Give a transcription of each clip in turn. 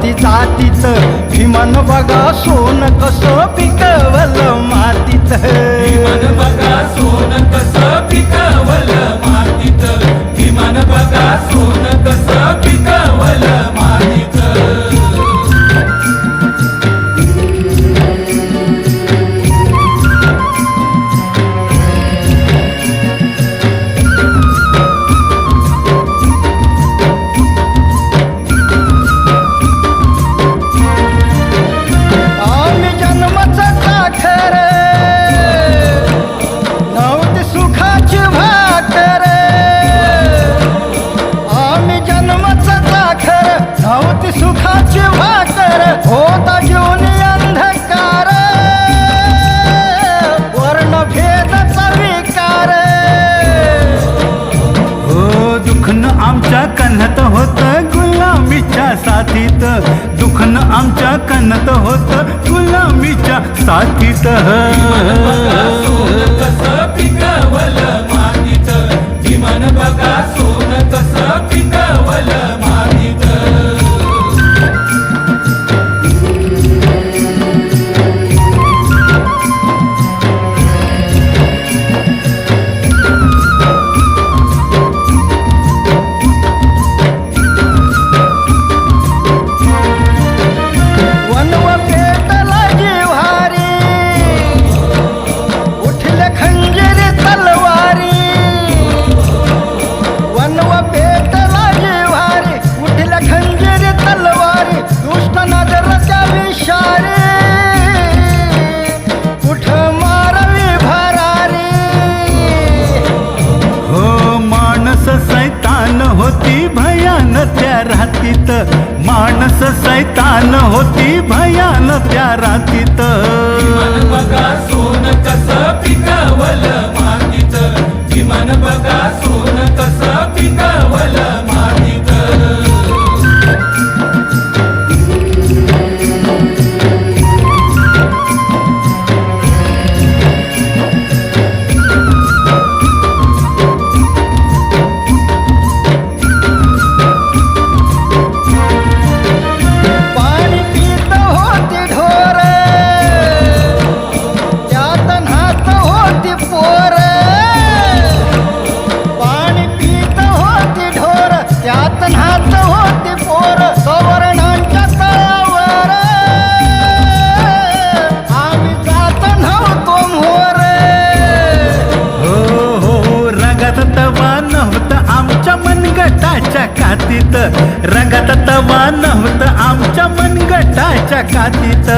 माती जातीच विमान बघा सोन कस पिकवलं मातीत. विमान बघा सोन कस पिकवलं आमच्या कन्हत होत गुलामीच्या साथीत. दुखन आमच्या कन्हत होत गुलामीच्या साथीत. त्या रातीत. माणस सैतान होती भयान त्या रातीत. नवा नव्हतं आमच्या मनगटाच्या कातीत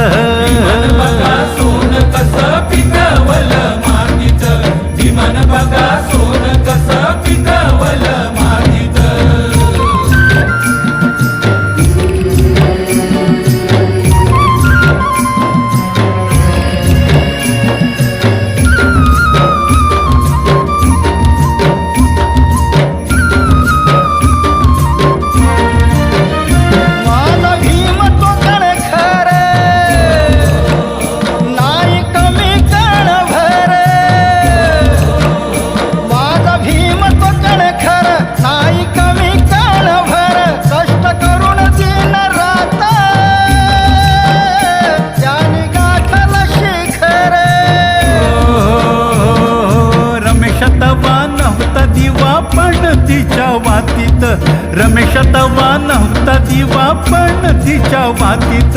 रमेश तवा नव्हता दिवा पण तिच्या वातीत.